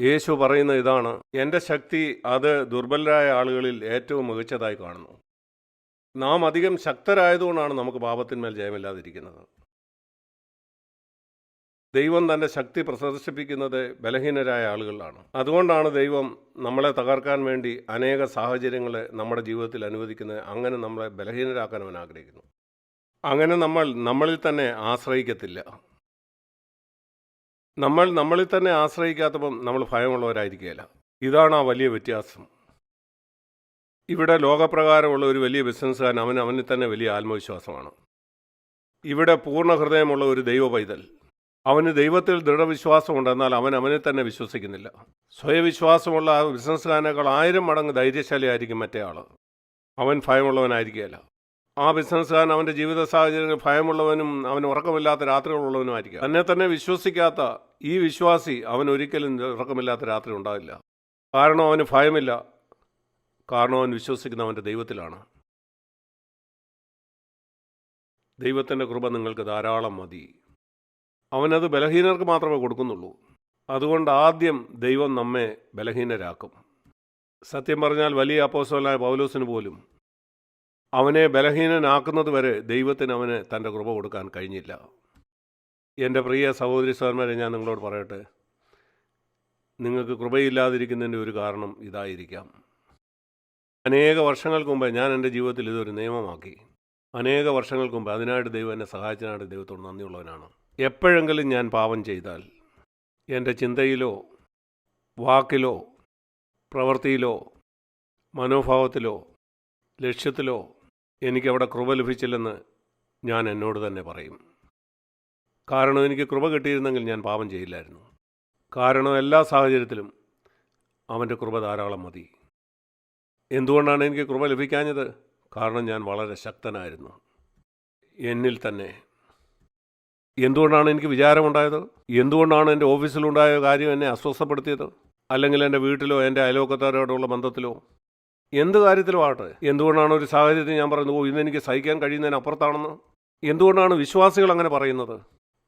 യേശു പറയുന്ന ഇതാണ് എന്റെ ശക്തി അത് ദുർബലരായ ആളുകളിൽ ഏറ്റവും മികച്ചതായി കാണുന്നു. നാം അധികം ശക്തരായതുകൊണ്ടാണ് നമുക്ക് പാപത്തിന്മേൽ ജയമില്ലാതിരിക്കുന്നത്. ദൈവം തന്റെ ശക്തി പ്രദർശിപ്പിക്കുന്നത് ബലഹീനരായ ആളുകളിലാണ് അതുകൊണ്ടാണ് ദൈവം നമ്മളെ തകർക്കാൻ വേണ്ടി അനേക സാഹചര്യങ്ങളെ നമ്മുടെ ജീവിതത്തിൽ അനുവദിക്കുന്നത്. അങ്ങനെ നമ്മളെ ബലഹീനരാക്കാൻ അവൻ ആഗ്രഹിക്കുന്നു. അങ്ങനെ നമ്മൾ നമ്മളിൽ തന്നെ ആശ്രയിക്കത്തില്ല. നമ്മൾ നമ്മളിൽ തന്നെ ആശ്രയിക്കാത്തപ്പം നമ്മൾ ഭയമുള്ളവരായിരിക്കുകയില്ല. ഇതാണ് ആ വലിയ വ്യത്യാസം. ഇവിടെ ലോകപ്രകാരമുള്ള ഒരു വലിയ ബിസിനസ്സുകാരൻ അവൻ അവനിൽ തന്നെ വലിയ ആത്മവിശ്വാസമാണ്. ഇവിടെ പൂർണ ഹൃദയമുള്ള ഒരു ദൈവ പൈതൽ അവന് ദൈവത്തിൽ ദൃഢവിശ്വാസമുണ്ട് എന്നാൽ അവൻ അവനെ തന്നെ വിശ്വസിക്കുന്നില്ല. സ്വയവിശ്വാസമുള്ള ആ ബിസിനസ്സുകാരനേക്കാൾ ആയിരം മടങ്ങ് ധൈര്യശാലിയായിരിക്കും മറ്റേ ആൾ അവൻ ഭയമുള്ളവനായിരിക്കുകയില്ല. ആ ബിസിനസ്സുകാരൻ അവന്റെ ജീവിത സാഹചര്യങ്ങൾ ഭയമുള്ളവനും അവന് ഉറക്കമില്ലാത്ത രാത്രികളുള്ളവനുമായിരിക്കും. തന്നെ തന്നെ വിശ്വസിക്കാത്ത ഈ വിശ്വാസി അവൻ ഒരിക്കലും ഉറക്കമില്ലാത്ത രാത്രി ഉണ്ടാവില്ല. കാരണം അവന് ഭയമില്ല. കാരണം അവൻ വിശ്വസിക്കുന്ന അവന്റെ ദൈവത്തിലാണ്. ദൈവത്തിന്റെ കൃപ നിങ്ങൾക്ക് ധാരാളം മതി. അവനത് ബലഹീനർക്ക് മാത്രമേ കൊടുക്കുന്നുള്ളൂ. അതുകൊണ്ട് ആദ്യം ദൈവം നമ്മെ ബലഹീനരാക്കും. സത്യം പറഞ്ഞാൽ വലിയ അപ്പോസ്തലനായ പൗലോസിന് പോലും അവനെ ബലഹീനനാക്കുന്നത് വരെ ദൈവത്തിന് അവന് തന്റെ കൃപ കൊടുക്കാൻ കഴിഞ്ഞില്ല. എന്റെ പ്രിയ സഹോദരി സഹോദരന്മാരെ ഞാൻ നിങ്ങളോട് പറയട്ടെ. നിങ്ങൾക്ക് കൃപയില്ലാതിരിക്കുന്നതിന്റെ ഒരു കാരണം ഇതായിരിക്കാം. അനേക വർഷങ്ങൾക്ക് മുമ്പ് ഞാൻ എന്റെ ജീവിതത്തിൽ ഇതൊരു നിയമമാക്കി. അനേക വർഷങ്ങൾക്ക് മുമ്പ് അതിനായിട്ട് ദൈവം എന്നെ സഹായിച്ചതിനായിട്ട് ദൈവത്തോട് നന്ദിയുള്ളവനാണ്. എപ്പോഴെങ്കിലും ഞാൻ പാപം ചെയ്താൽ എന്റെ ചിന്തയിലോ വാക്കിലോ പ്രവൃത്തിയിലോ മനോഭാവത്തിലോ ലക്ഷ്യത്തിലോ എനിക്കവിടെ കൃപ ലഭിച്ചില്ലെന്ന് ഞാൻ എന്നോട് തന്നെ പറയും. കാരണം എനിക്ക് കൃപ കിട്ടിയിരുന്നെങ്കിൽ ഞാൻ പാപം ചെയ്യില്ലായിരുന്നു. കാരണം എല്ലാ സാഹചര്യത്തിലും അവന്റെ കൃപ ധാരാളം മതി. എന്തുകൊണ്ടാണ് എനിക്ക് കൃപ ലഭിക്കാഞ്ഞത്? കാരണം ഞാൻ വളരെ ശക്തനായിരുന്നു. എന്നിൽ തന്നെ. എന്തുകൊണ്ടാണ് എനിക്ക് വിചാരമുണ്ടായത്? എന്തുകൊണ്ടാണ് എന്റെ ഓഫീസിലുണ്ടായ കാര്യം എന്നെ അസ്വസ്ഥപ്പെടുത്തിയത്? അല്ലെങ്കിൽ എന്റെ വീട്ടിലോ എന്റെ അയലോക്കത്താരോടുള്ള ബന്ധത്തിലോ? എന്ത് കാര്യത്തിലും ആകട്ടെ എന്തുകൊണ്ടാണ് ഒരു സാഹചര്യത്തിൽ ഞാൻ പറയുന്നത് ഓ ഇന്ന് എനിക്ക് സഹിക്കാൻ കഴിയുന്നതിന് അപ്പുറത്താണെന്ന്? എന്തുകൊണ്ടാണ് വിശ്വാസികൾ അങ്ങനെ പറയുന്നത്?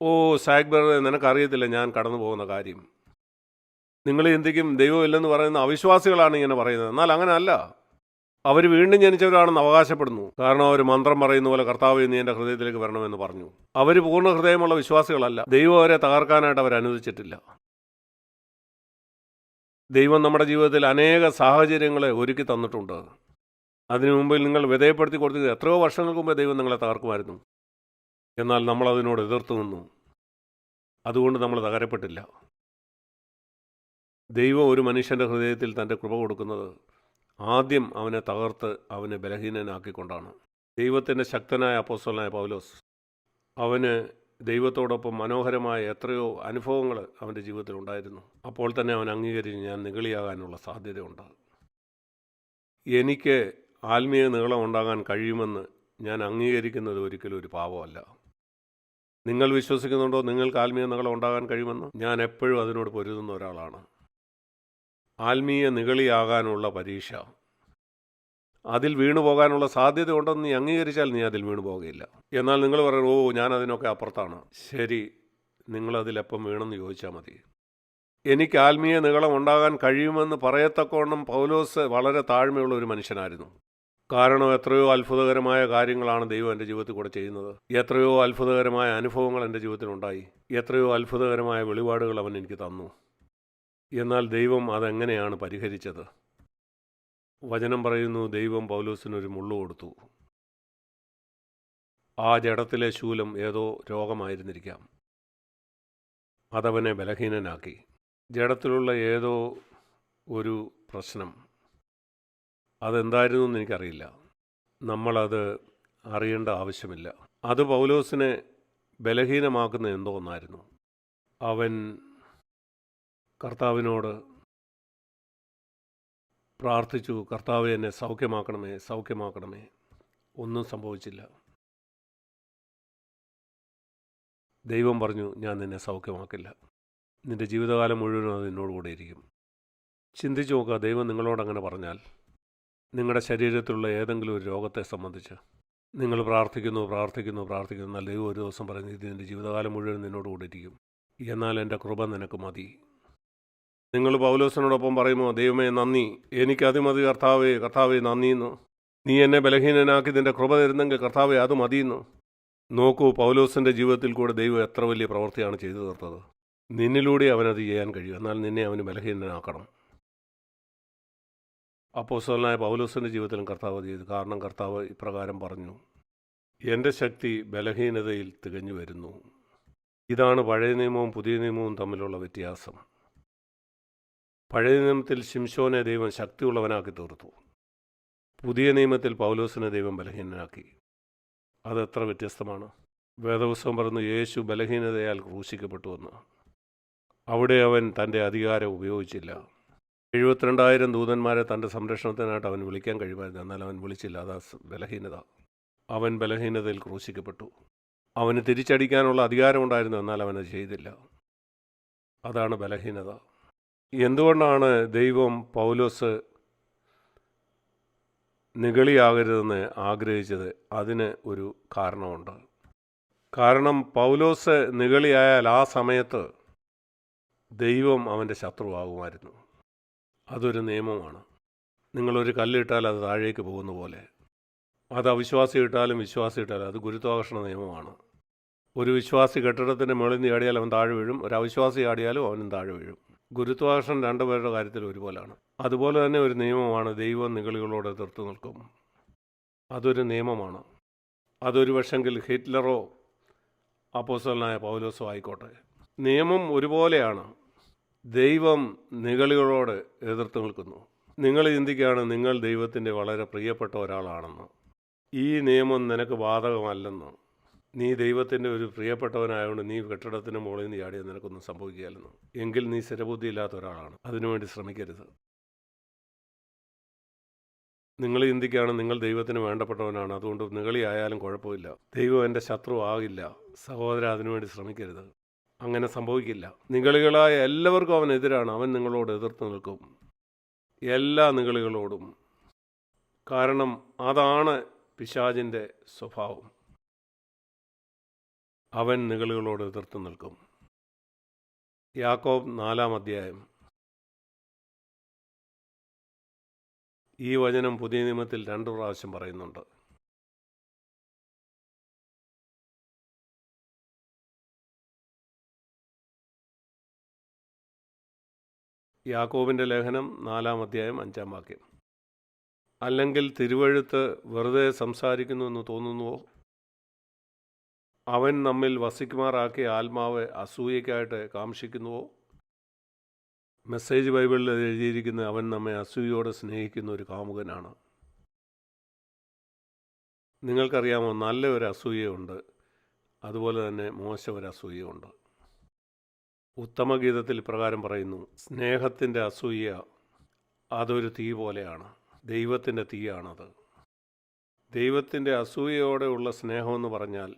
ഓ സാഗ്ബർ നിനക്കറിയത്തില്ല ഞാൻ കടന്നു പോകുന്ന കാര്യം. നിങ്ങൾ എന്തെങ്കിലും ദൈവമില്ലെന്ന് പറയുന്ന അവിശ്വാസികളാണ് ഇങ്ങനെ പറയുന്നത്. എന്നാൽ അങ്ങനെ അല്ല അവർ വീണ്ടും ജനിച്ചവരാണെന്ന് അവകാശപ്പെടുന്നു. കാരണം അവർ മന്ത്രം പറയുന്ന പോലെ കർത്താവ് നീ എന്റെ ഹൃദയത്തിലേക്ക് വരണമെന്ന് പറഞ്ഞു. അവർ പൂർണ ഹൃദയമുള്ള വിശ്വാസികളല്ല. ദൈവം അവരെ തകർക്കാനായിട്ട് അവർ അനുവദിച്ചിട്ടില്ല ദൈവം നമ്മുടെ ജീവിതത്തിൽ അനേക സാഹചര്യങ്ങളെ ഒരുക്കി തന്നിട്ടുണ്ട്. അതിനു മുമ്പിൽ നിങ്ങൾ വിധേയപ്പെടുത്തി കൊടുത്തത് എത്രയോ വർഷങ്ങൾക്ക് മുമ്പേ ദൈവം നിങ്ങളെ തകർക്കുമായിരുന്നു. എന്നാൽ നമ്മൾ അതിനോട് എതിർത്തു നിന്നു. അതുകൊണ്ട് നമ്മൾ തകരപ്പെട്ടില്ല. ദൈവം ഒരു മനുഷ്യന്റെ ഹൃദയത്തിൽ തന്റെ കൃപ കൊടുക്കുന്നത് ആദ്യം അവനെ തകർത്ത് അവനെ ബലഹീനനാക്കിക്കൊണ്ടാണ്. ദൈവത്തിന്റെ ശക്തനായ അപ്പോസ്വലനായ പൗലോസ് അവന് ദൈവത്തോടൊപ്പം മനോഹരമായ എത്രയോ അനുഭവങ്ങൾ അവന്റെ ജീവിതത്തിൽ ഉണ്ടായിരുന്നു അപ്പോൾ തന്നെ അവൻ അംഗീകരിച്ച് ഞാൻ നിഗളിയാകാനുള്ള സാധ്യതയുണ്ട്. എനിക്ക് ആത്മീയ നീളം ഉണ്ടാകാൻ കഴിയുമെന്ന് ഞാൻ അംഗീകരിക്കുന്നത് ഒരിക്കലും ഒരു പാപമല്ല. നിങ്ങൾ വിശ്വസിക്കുന്നുണ്ടോ നിങ്ങൾക്ക് ആത്മീയ നീളം ഉണ്ടാകാൻ കഴിയുമെന്ന്? ഞാൻ എപ്പോഴും അതിനോട് പൊരുതുന്ന ഒരാളാണ്. ആത്മീയ നിഗളിയാകാനുള്ള പരീക്ഷ അതിൽ വീണു പോകാനുള്ള സാധ്യത ഉണ്ടെന്ന് നീ അംഗീകരിച്ചാൽ നീ അതിൽ വീണു പോകുകയില്ല എന്നാൽ നിങ്ങൾ പറയും ഓ ഞാൻ അതിനൊക്കെ അപ്പുറത്താണ്. ശരി നിങ്ങളതിലെപ്പം വീണെന്ന് ചോദിച്ചാൽ മതി. എനിക്ക് ആത്മീയ നീളം ഉണ്ടാകാൻ കഴിയുമെന്ന് പറയത്തക്കവണ്ണം പൗലോസ് വളരെ താഴ്മയുള്ള ഒരു മനുഷ്യനായിരുന്നു. കാരണം എത്രയോ അത്ഭുതകരമായ കാര്യങ്ങളാണ് ദൈവം എന്റെ ജീവിതത്തിൽ കൂടെ ചെയ്യുന്നത്. എത്രയോ അത്ഭുതകരമായ അനുഭവങ്ങൾ എന്റെ ജീവിതത്തിലുണ്ടായി. എത്രയോ അത്ഭുതകരമായ വെളിപാടുകൾ അവൻ എനിക്ക് തന്നു. എന്നാൽ ദൈവം അതെങ്ങനെയാണ് പരിഹരിച്ചത്? വചനം പറയുന്നു ദൈവം പൗലോസിനൊരു മുള്ളു കൊടുത്തു. ആ ജഡത്തിലെ ശൂലം ഏതോ രോഗമായിരുന്നിരിക്കാം. അതവനെ ബലഹീനനാക്കി. ജഡത്തിലുള്ള ഏതോ ഒരു പ്രശ്നം. അതെന്തായിരുന്നു എന്ന് എനിക്കറിയില്ല. നമ്മളത് അറിയേണ്ട ആവശ്യമില്ല. അത് പൗലോസിനെ ബലഹീനമാക്കുന്ന എന്തോ ഒന്നായിരുന്നു. അവൻ കർത്താവിനോട് പ്രാർത്ഥിച്ചു കർത്താവ് എന്നെ സൗഖ്യമാക്കണമേ സൗഖ്യമാക്കണമേ. ഒന്നും സംഭവിച്ചില്ല. ദൈവം പറഞ്ഞു ഞാൻ നിന്നെ സൗഖ്യമാക്കില്ല. നിന്റെ ജീവിതകാലം മുഴുവനും അത് നിന്നോട് കൂടെ ഇരിക്കും. ചിന്തിച്ചു നോക്കുക ദൈവം നിങ്ങളോടങ്ങനെ പറഞ്ഞാൽ നിങ്ങളുടെ ശരീരത്തിലുള്ള ഏതെങ്കിലും ഒരു രോഗത്തെ സംബന്ധിച്ച് നിങ്ങൾ പ്രാർത്ഥിക്കുന്നു പ്രാർത്ഥിക്കുന്നു പ്രാർത്ഥിക്കുന്നു എന്നാൽ ദൈവം ഒരു ദിവസം പറഞ്ഞു ഇത് നിന്റെ ജീവിതകാലം മുഴുവൻ നിന്നോട് കൂടെ ഇരിക്കും. എന്നാൽ എന്റെ കൃപ നിനക്ക് മതി. നിങ്ങൾ പൗലോസിനോടൊപ്പം പറയുമോ ദൈവമേ നന്ദി. എനിക്ക് അതിമതി കർത്താവേ കർത്താവേ നന്ദിയെന്നു. നീ എന്നെ ബലഹീനനാക്കി നിന്റെ കൃപ തരുന്നെങ്കിൽ കർത്താവേ അത് മതിയെന്നു. നോക്കൂ പൗലോസിന്റെ ജീവിതത്തിൽ കൂടെ ദൈവം എത്ര വലിയ പ്രവൃത്തിയാണ് ചെയ്തു തീർത്തത്. നിന്നിലൂടെ അവനത് ചെയ്യാൻ കഴിയും. എന്നാൽ നിന്നെ അവന് ബലഹീനനാക്കണം. അപ്പോസ്തലനായ പൗലോസിന്റെ ജീവിതത്തിലും കർത്താവ് ചെയ്തു. കാരണം കർത്താവ് ഇപ്രകാരം പറഞ്ഞു എന്റെ ശക്തി ബലഹീനതയിൽ തികഞ്ഞു വരുന്നു. ഇതാണ് പഴയ നിയമവും പുതിയ നിയമവും തമ്മിലുള്ള വ്യത്യാസം. പഴയ നിയമത്തിൽ ശിംശോനെ ദൈവം ശക്തിയുള്ളവനാക്കി തീർത്തു. പുതിയ നിയമത്തിൽ പൗലോസിനെ ദൈവം ബലഹീനനാക്കി. അതെത്ര വ്യത്യസ്തമാണ്. വേദപുസ്തകം പറഞ്ഞു യേശു ബലഹീനതയാൽ ക്രൂശിക്കപ്പെട്ടുവെന്ന് അവിടെ അവൻ തന്റെ അധികാരം ഉപയോഗിച്ചില്ല. എഴുപത്തിരണ്ടായിരം ദൂതന്മാരെ തന്റെ സംരക്ഷണത്തിനായിട്ട് അവൻ വിളിക്കാൻ കഴിയുമായിരുന്നു എന്നാൽ അവൻ വിളിച്ചില്ല. അതാ ബലഹീനത. അവൻ ബലഹീനതയിൽ ക്രൂശിക്കപ്പെട്ടു. അവന് തിരിച്ചടിക്കാനുള്ള അധികാരമുണ്ടായിരുന്നു. എന്നാൽ അവനത് ചെയ്തില്ല. അതാണ് ബലഹീനത. എന്തുകൊണ്ടാണ് ദൈവം പൗലോസ് നിഗളിയാകരുതെന്ന് ആഗ്രഹിച്ചത്? അതിന് ഒരു കാരണമുണ്ട്. കാരണം പൗലോസ് നിഗളിയായാൽ ആ സമയത്ത് ദൈവം അവന്റെ ശത്രുവാകുമായിരുന്നു. അതൊരു നിയമമാണ്. നിങ്ങളൊരു കല്ലിട്ടാൽ അത് താഴേക്ക് പോകുന്ന പോലെ. അത് അവിശ്വാസി ഇട്ടാലും വിശ്വാസി ഇട്ടാലും അത് ഗുരുത്വാകർഷണ നിയമമാണ്. ഒരു വിശ്വാസി കെട്ടിടത്തിന്റെ മുകളിൽ നിന്ന് ആടിയാൽ അവൻ താഴെ വീഴും. ഒരു അവിശ്വാസി ആടിയാലും അവനും താഴെ വീഴും. ഗുരുത്വാകർഷണം രണ്ടുപേരുടെ കാര്യത്തിൽ ഒരുപോലാണ്. അതുപോലെ തന്നെ ഒരു നിയമമാണ് ദൈവം നിഗളികളോട് എതിർത്ത് നിൽക്കും. അതൊരു നിയമമാണ്. അതൊരു പക്ഷെങ്കിൽ ഹിറ്റ്ലറോ അപ്പോസ്റ്റലനായ പൗലോസോ ആയിക്കോട്ടെ. നിയമം ഒരുപോലെയാണ്. ദൈവം നിഗളികളോട് എതിർത്ത് നിൽക്കുന്നു. നിങ്ങൾ ചിന്തിക്കുകയാണ് നിങ്ങൾ ദൈവത്തിന്റെ വളരെ പ്രിയപ്പെട്ട ഒരാളാണെന്ന്. ഈ നിയമം നിനക്ക് ബാധകമല്ലെന്ന്. നീ ദൈവത്തിന്റെ ഒരു പ്രിയപ്പെട്ടവനായതുകൊണ്ട് നീ കെട്ടിടത്തിന് മുകളിൽ നിന്ന് ചാടിയ നിനക്കൊന്നും സംഭവിക്കുകയല്ലെന്ന്. എങ്കിൽ നീ സ്ഥിരബുദ്ധി ഇല്ലാത്ത ഒരാളാണ് അതിനുവേണ്ടി ശ്രമിക്കരുത്. നിങ്ങൾ ചിന്തിക്കുകയാണ് നിങ്ങൾ ദൈവത്തിന് വേണ്ടപ്പെട്ടവനാണ്. അതുകൊണ്ട് നികളിയായാലും കുഴപ്പമില്ല. ദൈവം എന്റെ ശത്രു ആകില്ല. സഹോദര അതിനുവേണ്ടി ശ്രമിക്കരുത്. അങ്ങനെ സംഭവിക്കില്ല. നികളികളായ എല്ലാവർക്കും അവൻ എതിരാണ്. അവൻ നിങ്ങളോട് എതിർത്ത് നിൽക്കും. എല്ലാ നികളികളോടും കാരണം അതാണ് പിശാചിന്റെ സ്വഭാവം. അവൻ നികളുകളോട് എതിർത്ത് നിൽക്കും. യാക്കോബ് നാലാം അധ്യായം. ഈ വചനം പുതിയ നിയമത്തിൽ രണ്ടു പ്രാവശ്യം പറയുന്നുണ്ട്. യാക്കോബിന്റെ ലേഖനം നാലാം അധ്യായം അഞ്ചാം വാക്യം. അല്ലെങ്കിൽ തിരുവഴുത്ത് വെറുതെ സംസാരിക്കുന്നു എന്ന് തോന്നുന്നുവോ? അവൻ നമ്മിൽ വസിക്കുമാറാക്കിയ ആത്മാവ് അസൂയയ്ക്കായിട്ട് കാംക്ഷിക്കുന്നുവോ? മെസ്സേജ് ബൈബിളിൽ എഴുതിയിരിക്കുന്ന അവൻ നമ്മെ അസൂയയോടെ സ്നേഹിക്കുന്ന ഒരു കാമുകനാണ്. നിങ്ങൾക്കറിയാമോ നല്ല ഒരു അസൂയയുണ്ട് അതുപോലെ തന്നെ മോശം ഒരു അസൂയയുണ്ട്. ഉത്തമഗീതത്തിൽ പ്രകാരം പറയുന്നു സ്നേഹത്തിന്റെ അസൂയ അതൊരു തീ പോലെയാണ് ദൈവത്തിന്റെ തീയാണത്. ദൈവത്തിന്റെ അസൂയയോടെയുള്ള സ്നേഹമെന്ന് പറഞ്ഞാൽ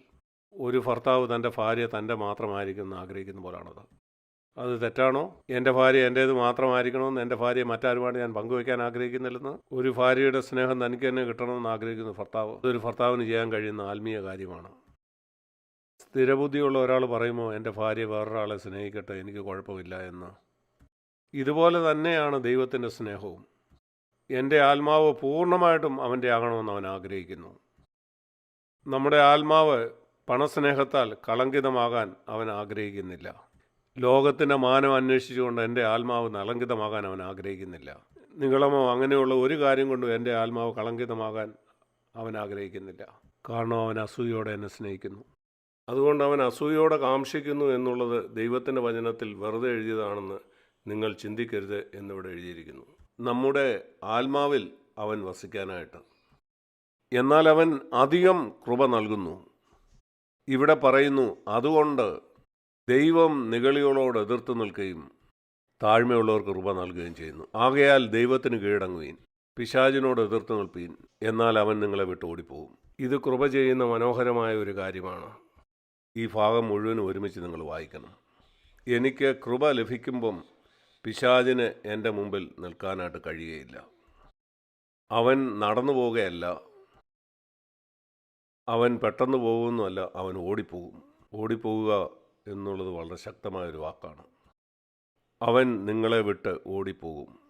ഒരു ഭർത്താവ് തന്റെ ഭാര്യ തന്റെ മാത്രമായിരിക്കും എന്ന് ആഗ്രഹിക്കുന്ന പോലാണത്. അത് തെറ്റാണോ? എന്റെ ഭാര്യ എന്റേത് മാത്രമായിരിക്കണമെന്ന് എന്റെ ഭാര്യയെ മറ്റാരുമായിട്ട് ഞാൻ പങ്കുവയ്ക്കാൻ ആഗ്രഹിക്കുന്നില്ലെന്ന്? ഒരു ഭാര്യയുടെ സ്നേഹം തനിക്ക് തന്നെ കിട്ടണമെന്ന് ആഗ്രഹിക്കുന്ന ഭർത്താവ് അതൊരു ഭർത്താവിന് ചെയ്യാൻ കഴിയുന്ന ആത്മീയ കാര്യമാണ്. സ്ഥിരബുദ്ധിയുള്ള ഒരാൾ പറയുമോ എന്റെ ഭാര്യ വേറൊരാളെ സ്നേഹിക്കട്ടെ എനിക്ക് കുഴപ്പമില്ല എന്ന്. ഇതുപോലെ തന്നെയാണ് ദൈവത്തിന്റെ സ്നേഹവും. എന്റെ ആത്മാവ് പൂർണമായിട്ടും അവന്റെ ആകണമെന്ന് അവൻ ആഗ്രഹിക്കുന്നു. നമ്മുടെ ആത്മാവ് പണസ്നേഹത്താൽ കളങ്കിതമാകാൻ അവൻ ആഗ്രഹിക്കുന്നില്ല. ലോകത്തിന്റെ മാനം അന്വേഷിച്ചുകൊണ്ട് എന്റെ ആത്മാവ് നളങ്കിതമാകാൻ അവൻ ആഗ്രഹിക്കുന്നില്ല. നിങ്ങളമോ അങ്ങനെയുള്ള ഒരു കാര്യം കൊണ്ടും എന്റെ ആത്മാവ് കളങ്കിതമാകാൻ അവൻ ആഗ്രഹിക്കുന്നില്ല. കാരണം അവൻ അസൂയോടെ എന്നെ സ്നേഹിക്കുന്നു. അതുകൊണ്ട് അവൻ അസൂയോടെ കാംക്ഷിക്കുന്നു എന്നുള്ളത് ദൈവത്തിന്റെ വചനത്തിൽ വെറുതെ എഴുതിയതാണെന്ന് നിങ്ങൾ ചിന്തിക്കരുത് എന്നിവിടെ എഴുതിയിരിക്കുന്നു. നമ്മുടെ ആത്മാവിൽ അവൻ വസിക്കാനായിട്ട്. എന്നാൽ അവൻ അധികം കൃപ നൽകുന്നു. ഇവിടെ പറയുന്നു അതുകൊണ്ട് ദൈവം നിഗളികളോട് എതിർത്ത് നിൽക്കുകയും താഴ്മയുള്ളവർക്ക് കൃപ നൽകുകയും ചെയ്യുന്നു. ആകയാൽ ദൈവത്തിന് കീഴടങ്ങുകയും പിശാചിനോട് എതിർത്ത് നിൽപ്പീൻ എന്നാൽ അവൻ നിങ്ങളെ വിട്ട് ഓടിപ്പോകും. ഇത് കൃപ ചെയ്യുന്ന മനോഹരമായ ഒരു കാര്യമാണ്. ഈ ഭാഗം മുഴുവനും ഒരുമിച്ച് നിങ്ങൾ വായിക്കണം. എനിക്ക് കൃപ ലഭിക്കുമ്പം പിശാചിന് എന്റെ മുമ്പിൽ നിൽക്കാനായിട്ട് കഴിയുകയില്ല. അവൻ നടന്നു പോവുകയല്ല അവൻ പെട്ടെന്ന് പോകുമെന്നല്ല അവൻ ഓടിപ്പോകും. ഓടിപ്പോവുക എന്നുള്ളത് വളരെ ശക്തമായൊരു വാക്കാണ്. അവൻ നിങ്ങളെ വിട്ട് ഓടിപ്പോകും.